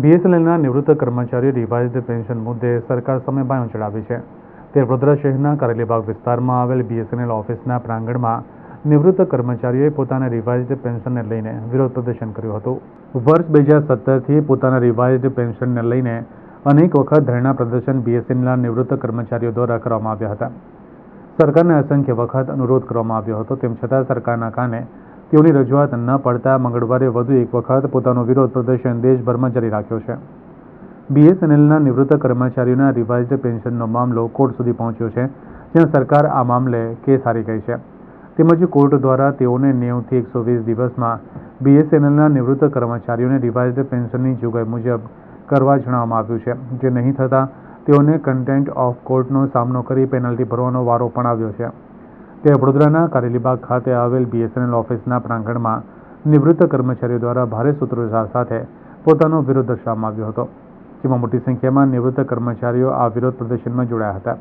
બીએસએનએલના નિવૃત્ત કર્મચારીઓ revised pension મુદ્દે સરકાર સામે બાયો ચડાવી છે. તે વડોદરા શહેરના કારેલીબાગ વિસ્તારમાં આવેલ બીએસએનએલ ઓફિસના પ્રાંગણમાં નિવૃત્ત કર્મચારીઓએ પોતાના રિવાઇઝડ પેન્શનને લઈને વિરોધ પ્રદર્શન કર્યું હતું. વર્ષ બે હજાર સત્તરથી પોતાના રિવાઇઝડ પેન્શનને લઈને અનેક વખત ધરણા પ્રદર્શન બીએસએનએલના નિવૃત્ત કર્મચારીઓ દ્વારા કરવામાં આવ્યા હતા. સરકારને અસંખ્ય વખત અનુરોધ કરવામાં આવ્યો હતો, તેમ છતાં સરકારના કાને તેઓની રજૂઆત ન પડતા મંગળવારે વધુ એક વખત પોતાનો વિરોધ પ્રદર્શન દેશભરમાં જારી રાખ્યો છે. બીએસએનએલના નિવૃત્ત કર્મચારીઓના રિવાઇઝડ પેન્શનનો મામલો કોર્ટ સુધી પહોંચ્યો છે, જ્યાં સરકાર આ મામલે કેસ હારી ગઈ છે. તેમજ કોર્ટ દ્વારા તેઓને નેવથી એકસો વીસ દિવસમાં બીએસએનએલના નિવૃત્ત કર્મચારીઓને રિવાઇઝડ પેન્શનની જોગવાઈ મુજબ કરવા જણાવવામાં આવ્યું છે. જે નહીં થતાં તેઓને કન્ટેન્ટ ઓફ કોર્ટનો સામનો કરી પેનલ્ટી ભરવાનો વારો પણ આવ્યો છે. તે વડોદરાના કારેલીબાગ ખાતે આવેલ બીએસએનએલ ઓફિસના પ્રાંગણમાં નિવૃત્ત કર્મચારીઓ દ્વારા ભારે સૂત્રોચ્ચાર સાથે પોતાનો વિરોધ દર્શાવવામાં આવ્યો હતો, જેમાં મોટી સંખ્યામાં નિવૃત્ત કર્મચારીઓ આ વિરોધ પ્રદર્શનમાં જોડાયા હતા.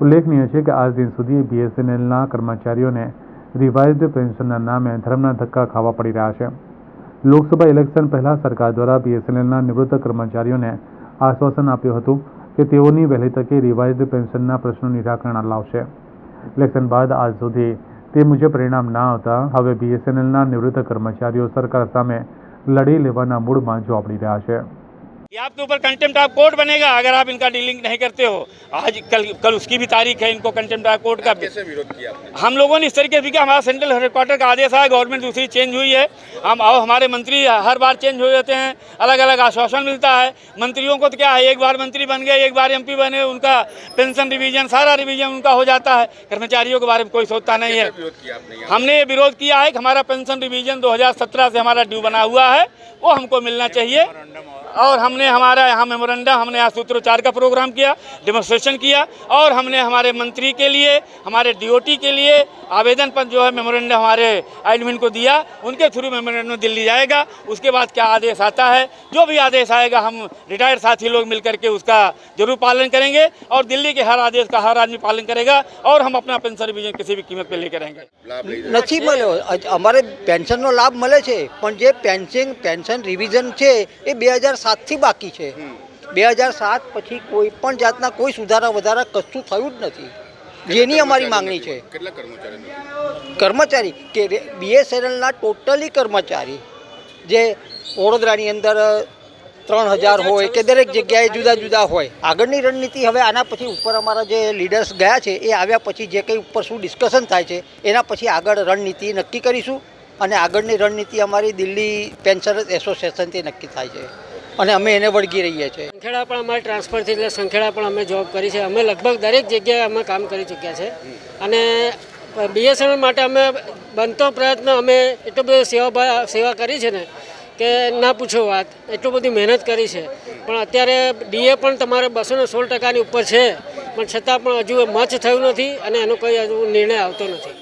ઉલ્લેખનીય છે કે આજ દિન સુધી બીએસએનએલના કર્મચારીઓને રિવાઇઝડ પેન્શનના નામે ધર્મના ધક્કા ખાવા પડી રહ્યા છે. લોકસભા ઇલેક્શન પહેલાં સરકાર દ્વારા બીએસએનએલના નિવૃત્ત કર્મચારીઓને આશ્વાસન આપ્યું હતું કે તેઓની વહેલી તકે રિવાઇઝડ પેન્શનના પ્રશ્નો નિરાકરણ લાવશે. ઇલેક્શન બાદ આજ સુધી તે મુજબ પરિણામ ના આવતા, હવે બીએસએનએલના નિવૃત્ત કર્મચારીઓ સરકાર સામે લડી લેવાના મૂડમાં જોપડી રહ્યા છે. ये आपके ऊपर कंटेम्प्ट ऑफ़ कोर्ट बनेगा अगर आप इनका डीलिंग नहीं करते हो। आज कल कल उसकी भी तारीख है इनको कंटेम्प्ट ऑफ़ कोर्ट का कैसे विरोध किया आपने? हम लोगों ने इस तरीके से किया हमारा सेंट्रल हेडक्वार्टर का आदेश आया गवर्नमेंट दूसरी चेंज हुई है। हम और हमारे मंत्री हर बार चेंज हो जाते हैं अलग अलग आश्वासन मिलता है। मंत्रियों को तो क्या है एक बार मंत्री बन गए एक बार एमपी बने उनका पेंशन रिविजन सारा रिविजन उनका हो जाता है। कर्मचारियों के बारे में कोई सोचता नहीं है। हमने ये विरोध किया है कि हमारा पेंशन रिवीजन 2017 से हमारा ड्यू बना हुआ है वो हमको मिलना चाहिए। और हमने हमारा यहाँ मेमोरेंडम हमने यहाँ सूत्रोच्चार का प्रोग्राम किया डेमोन्स्ट्रेशन किया और हमने हमारे मंत्री के लिए हमारे डीओटी के लिए आवेदन पर जो है मेमोरेंडम हमारे एडमिन को दिया उनके थ्रू मेमोरेंडम दिल्ली जाएगा उसके बाद क्या आदेश आता है जो भी आदेश आएगा हम रिटायर्ड साथी लोग मिलकर के उसका जरूर पालन करेंगे और दिल्ली के हर आदेश का हर आदमी पालन करेगा और हम अपना पेंशन रिवीजन किसी भी कीमत पर लेकर रहेंगे लाभ ले નથી મળ્યો અજ- અમારે પેન્શનનો લાભ મળે છે પણ જે પેન્શન પેન્શન રિવિઝન છે એ બે હજાર સાતથી બાકી છે. બે હજાર સાત પછી કોઈ પણ જાતના કોઈ સુધારા વધારા કશું થયું જ નથી. જેની અમારી માંગણી છે? કર્મચારી કે બીએસએનએલના ટોટલી કર્મચારી. જે વડોદરાની અંદર ત્રણ હજાર હોય કે દરેક જગ્યાએ જુદા જુદા હોય. આગળની રણનીતિ હવે આના પછી ઉપર અમારા જે લીડર્સ ગયા છે એ આવ્યા પછી જે કંઈ ઉપર શું ડિસ્કશન થાય છે એના પછી આગળ રણનીતિ નક્કી કરીશું અને આગળની રણનીતિ અમારી દિલ્હી પેન્શન એસોસિએશનથી નક્કી થાય છે. અને અમે એને વળગી રહીએ છીએ. સંખેડા પણ અમારે ટ્રાન્સફર થઈ એટલે સંખેડા પણ અમે જોબ કરી છે. અમે લગભગ દરેક જગ્યાએ અમે કામ કરી ચૂક્યા છે. અને બીએસએનએલ માટે અમે બનતો પ્રયત્ન અમે એટલો બધો સેવા સેવા કરી છે ને કે ના પૂછો વાત, એટલું બધી મહેનત કરી છે. પણ અત્યારે ડીએ પણ તમારે બસો ને સોળ ટકાની ઉપર છે. પણ છતાં પણ હજુ મચ થયું નથી અને એનો કોઈ હજુ નિર્ણય આવતો નથી.